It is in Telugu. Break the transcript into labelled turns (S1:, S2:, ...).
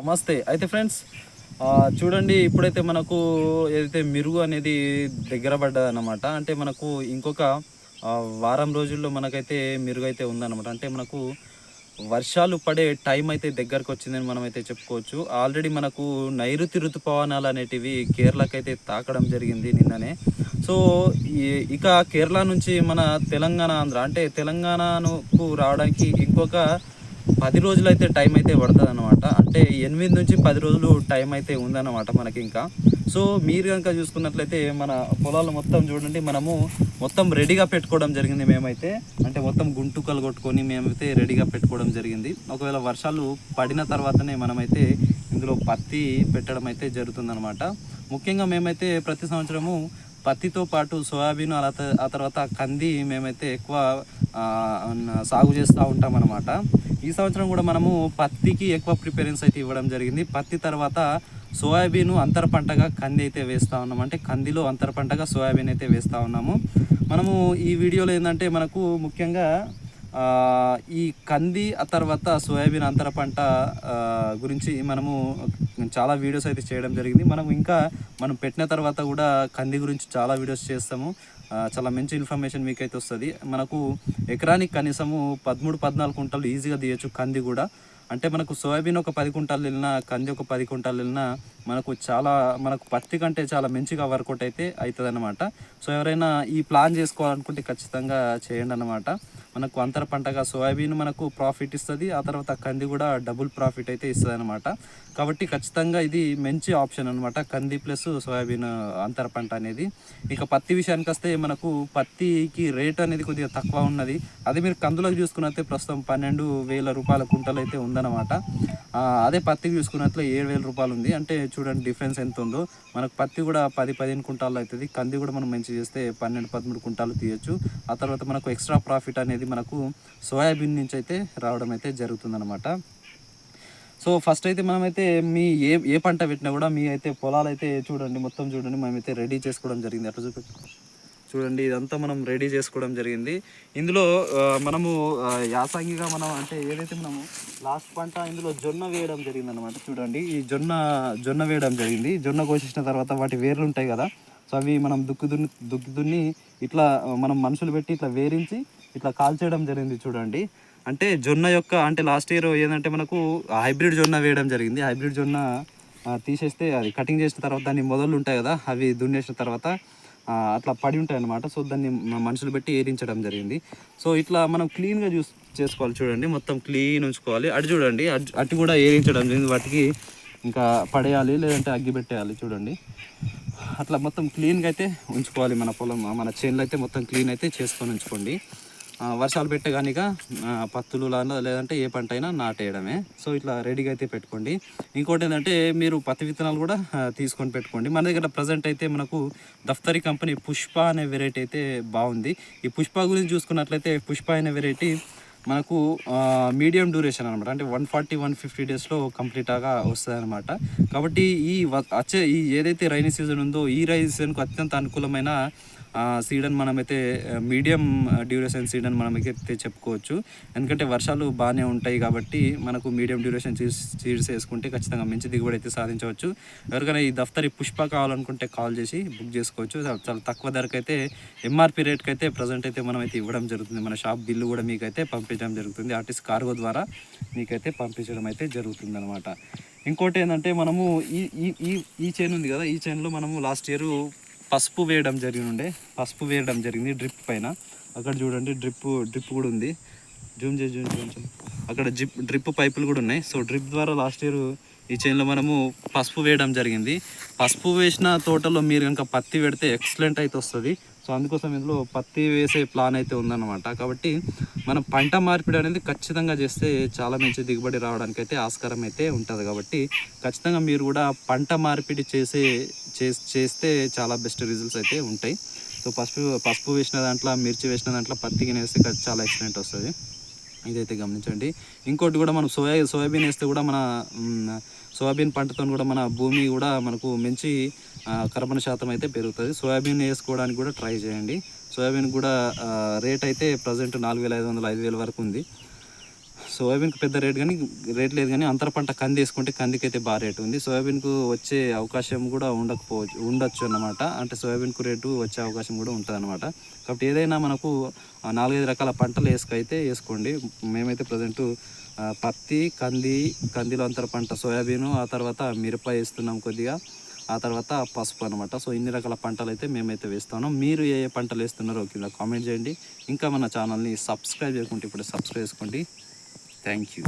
S1: నమస్తే. అయితే ఫ్రెండ్స్ చూడండి ఇప్పుడైతే మనకు ఏదైతే మిరుగు అనేది దగ్గర పడ్డదనమాట అంటే మనకు ఇంకొక వారం రోజుల్లో మనకైతే మిరుగు అయితే ఉందన్నమాట. అంటే మనకు వర్షాలు పడే టైం అయితే దగ్గరకు వచ్చిందని మనం అయితే చెప్పుకోవచ్చు. ఆల్రెడీ మనకు నైరుతి ఋతుపవనాలు అనేటివి కేరళకి అయితే తాకడం జరిగింది నిన్ననే. సో ఇక కేరళ నుంచి మన తెలంగాణ ఆంధ్ర అంటే తెలంగాణకు రావడానికి ఇంకొక పది రోజులు అయితే టైం అయితే పడుతుంది అనమాట అంటే ఎనిమిది నుంచి పది రోజులు టైం అయితే ఉందన్నమాట మనకి ఇంకా. సో మీరు కనుక చూసుకున్నట్లయితే మన పొలాలు మొత్తం చూడండి మనము మొత్తం రెడీగా పెట్టుకోవడం జరిగింది మేమైతే. అంటే మొత్తం గుంటుకలు కొట్టుకొని మేమైతే రెడీగా పెట్టుకోవడం జరిగింది. ఒకవేళ వర్షాలు పడిన తర్వాతనే మనమైతే ఇందులో పత్తి పెట్టడం అయితే జరుగుతుందన్నమాట. ముఖ్యంగా మేమైతే ప్రతి సంవత్సరము పత్తితో పాటు సోయాబీన్ అలా ఆ తర్వాత కంది మేమైతే ఎక్కువ సాగు చేస్తూ ఉంటామన్నమాట. ఈ సంవత్సరం కూడా మనము పత్తికి ఎక్కువ ప్రిఫరెన్స్ అయితే ఇవ్వడం జరిగింది. పత్తి తర్వాత సోయాబీన్ అంతర పంటగా కంది అయితే వేస్తూ ఉన్నాం. అంటే కందిలో అంతర పంటగా సోయాబీన్ అయితే వేస్తూ ఉన్నాము. మనము ఈ వీడియోలో ఏంటంటే మనకు ముఖ్యంగా ఈ కంది ఆ తర్వాత సోయాబీన్ అంతర పంట గురించి మనము చాలా వీడియోస్ అయితే చేయడం జరిగింది. మనం ఇంకా మనం పెట్టిన తర్వాత కూడా కంది గురించి చాలా వీడియోస్ చేస్తాము. చాలా మంచి ఇన్ఫర్మేషన్ మీకైతే వస్తుంది. మనకు ఎకరానికి కనీసము పదమూడు పద్నాలుగు కుంటలు ఈజీగా తీయచ్చు కంది కూడా. అంటే మనకు సోయాబీన్ ఒక పది కుంటాలు వెళ్ళినా కంది ఒక పది కుంటాలు వెళ్ళినా మనకు చాలా మనకు పత్తి కంటే చాలా మంచిగా వర్కౌట్ అయితే అవుతుంది అనమాట సో ఎవరైనా ఈ ప్లాన్ చేసుకోవాలనుకుంటే ఖచ్చితంగా చేయండి అనమాట మనకు అంతర పంటగా సోయాబీన్ మనకు ప్రాఫిట్ ఇస్తుంది ఆ తర్వాత కంది కూడా డబుల్ ప్రాఫిట్ అయితే ఇస్తుంది అనమాట కాబట్టి ఖచ్చితంగా ఇది మంచి ఆప్షన్ అనమాట కంది ప్లస్ సోయాబీన్ అంతర పంట అనేది. ఇక పత్తి విషయానికి వస్తే మనకు పత్తికి రేట్ అనేది కొద్దిగా తక్కువ ఉన్నది. అదే మీరు కందులకు చూసుకున్నట్లయితే ప్రస్తుతం పన్నెండు వేల రూపాయల కుంటలు అయితే ఉందన్నమాట. అదే పత్తికి చూసుకున్నట్లు ఏడు వేల రూపాయలు ఉంది. అంటే చూడండి డిఫరెన్స్ ఎంత ఉందో. మనకు పత్తి కూడా పది పదిహేను కుంటాలు అవుతుంది. కంది కూడా మనం మంచి చేస్తే పన్నెండు పదమూడు కుంటాలు తీయచ్చు. ఆ తర్వాత మనకు ఎక్స్ట్రా ప్రాఫిట్ అనేది మనకు సోయాబీన్ నుంచి అయితే రావడం అయితే జరుగుతుందన్నమాట. సో ఫస్ట్ అయితే మనమైతే మీ ఏ ఏ పంట పెట్టినా కూడా మీ అయితే పొలాలు అయితే చూడండి మొత్తం చూడండి మనమైతే రెడీ చేసుకోవడం జరిగింది. అట్లా చూపి చూడండి ఇదంతా మనం రెడీ చేసుకోవడం జరిగింది. ఇందులో మనము యాసంగిగా మనం అంటే ఏదైతే మనము లాస్ట్ పంట ఇందులో జొన్న వేయడం జరిగింది అనమాట చూడండి ఈ జొన్న జొన్న వేయడం జరిగింది. జొన్న కోసేసిన తర్వాత వాటి వేర్లు ఉంటాయి కదా సో అవి మనం దుక్కు దున్ని దుక్కు దున్ని ఇట్లా మనం మనుషులు పెట్టి ఇట్లా వేరించి ఇట్లా కాల్చేయడం జరిగింది చూడండి. అంటే జొన్న యొక్క అంటే లాస్ట్ ఇయర్ ఏంటంటే మనకు హైబ్రిడ్ జొన్న వేయడం జరిగింది. హైబ్రిడ్ జొన్న తీసేస్తే అది కటింగ్ చేసిన తర్వాత దాన్ని మొదలు ఉంటాయి కదా అవి దున్నేసిన తర్వాత అట్లా పడి ఉంటాయి అన్నమాట సో దాన్ని మనుషులు పెట్టి ఏరించడం జరిగింది. సో ఇట్లా మనం క్లీన్గా చూస్ చేసుకోవాలి చూడండి. మొత్తం క్లీన్ ఉంచుకోవాలి. అటు చూడండి అటు అటు కూడా ఏరించడం జరిగింది. వాటికి ఇంకా పడేయాలి లేదంటే అగ్గి పెట్టేయాలి చూడండి. అట్లా మొత్తం క్లీన్గా అయితే ఉంచుకోవాలి మన పొలం మన చేనులు అయితే మొత్తం క్లీన్ అయితే చేసుకొని ఉంచుకోండి. వర్షాలు పెట్టే పత్తులు లాగా లేదంటే ఏ పంట అయినా నాటేయడమే. సో ఇట్లా రెడీగా అయితే పెట్టుకోండి. ఇంకోటి ఏంటంటే మీరు పత్తి విత్తనాలు కూడా తీసుకొని పెట్టుకోండి. మన దగ్గర ప్రజెంట్ అయితే మనకు దఫ్తరీ కంపెనీ పుష్ప అనే వెరైటీ అయితే బాగుంది. ఈ పుష్ప గురించి చూసుకున్నట్లయితే పుష్ప అనే వెరైటీ మనకు మీడియం డ్యూరేషన్ అనమాట అంటే వన్ ఫార్టీ వన్ ఫిఫ్టీ డేస్లో కంప్లీట్గా వస్తుంది అనమాట కాబట్టి ఈ వచ్చే ఈ ఏదైతే రైనీ సీజన్ ఉందో ఈ రైనీ సీజన్కు అత్యంత అనుకూలమైన సీడన్ మనమైతే మీడియం డ్యూరేషన్ సీడన్ మనమైతే చెప్పుకోవచ్చు. ఎందుకంటే వర్షాలు బాగానే ఉంటాయి కాబట్టి మనకు మీడియం డ్యూరేషన్ సీడ్స్ వేసుకుంటే ఖచ్చితంగా మంచి దిగుబడి అయితే సాధించవచ్చు. ఎవరికైనా ఈ దఫ్తరి పుష్ప కావాలనుకుంటే కాల్ చేసి బుక్ చేసుకోవచ్చు. చాలా- తక్కువ ధరకు అయితే ఎంఆర్పి రేట్కి అయితే ప్రజెంట్ అయితే మనం అయితే ఇవ్వడం జరుగుతుంది. మన షాప్ బిల్లు కూడా మీకైతే పంపించడం జరుగుతుంది. ఆర్టిస్ట్ కార్గో ద్వారా మీకైతే పంపించడం అయితే జరుగుతుంది అనమాట ఇంకోటి ఏంటంటే మనము ఈ ఈ ఈ ఈ చైన్ ఉంది కదా ఈ చైన్లో మనము లాస్ట్ ఇయర్ పసుపు వేయడం జరిగి ఉండే పసుపు వేయడం జరిగింది డ్రిప్ పైన. అక్కడ చూడండి డ్రిప్ డ్రిప్ కూడా ఉంది. జూమ్ చేసి జూమ్ కొంచెం అక్కడ జిప్ డ్రిప్ పైపులు కూడా ఉన్నాయి. సో డ్రిప్ ద్వారా లాస్ట్ ఇయర్ ఈ చైన్లో మనము పసుపు వేయడం జరిగింది. పసుపు వేసిన తోటలో మీరు కనుక పత్తి పెడితే ఎక్సలెంట్ అయితే వస్తుంది. సో అందుకోసం ఇందులో పత్తి వేసే ప్లాన్ అయితే ఉందన్నమాట. కాబట్టి మనం పంట మార్పిడి అనేది ఖచ్చితంగా చేస్తే చాలా మంచి దిగుబడి రావడానికి అయితే ఆస్కారం అయితే ఉంటుంది. కాబట్టి ఖచ్చితంగా మీరు కూడా పంట మార్పిడి చేసే చేస్తే చాలా బెస్ట్ రిజల్ట్స్ అయితే ఉంటాయి. సో పసుపు పసుపు వేసిన దాంట్లో మిర్చి వేసిన దాంట్లో పత్తికి వేస్తే చాలా ఎక్సలెంట్ వస్తుంది. ఇదైతే గమనించండి. ఇంకోటి కూడా మనం సోయా సోయాబీన్ వేస్తే కూడా మన సోయాబీన్ పంటతో కూడా మన భూమి కూడా మనకు మంచి కర్బన శాతం అయితే పెరుగుతుంది. సోయాబీన్ వేసుకోవడానికి కూడా ట్రై చేయండి. సోయాబీన్ కూడా రేట్ అయితే ప్రజెంట్ నాలుగు వేల ఐదు వందల ఐదు వేల వరకు ఉంది. సోయాబీన్కి పెద్ద రేట్ కానీ రేట్ లేదు కానీ అంతర పంట కంది వేసుకుంటే కందికి అయితే బాగా రేటు ఉంది. సోయాబీన్కు వచ్చే అవకాశం కూడా ఉండకపోవచ్చు ఉండొచ్చు అన్నమాట. అంటే సోయాబీన్కు రేటు వచ్చే అవకాశం కూడా ఉంటుంది అనమాట కాబట్టి ఏదైనా మనకు నాలుగైదు రకాల పంటలు వేసుకైతే వేసుకోండి. మేమైతే ప్రజెంటు పత్తి కంది కందిలో అంతర పంట సోయాబీను ఆ తర్వాత మిరప వేస్తున్నాం కొద్దిగా. ఆ తర్వాత పసుపు అనమాట సో ఇన్ని రకాల పంటలు అయితే మేమైతే వేస్తాను మీరు ఏ ఏ పంటలు వేస్తున్నారో కింద కామెంట్ చేయండి. ఇంకా మన ఛానల్ని సబ్స్క్రైబ్ చేసుకుంటే ఇప్పుడు సబ్స్క్రైబ్ చేసుకోండి. Thank you.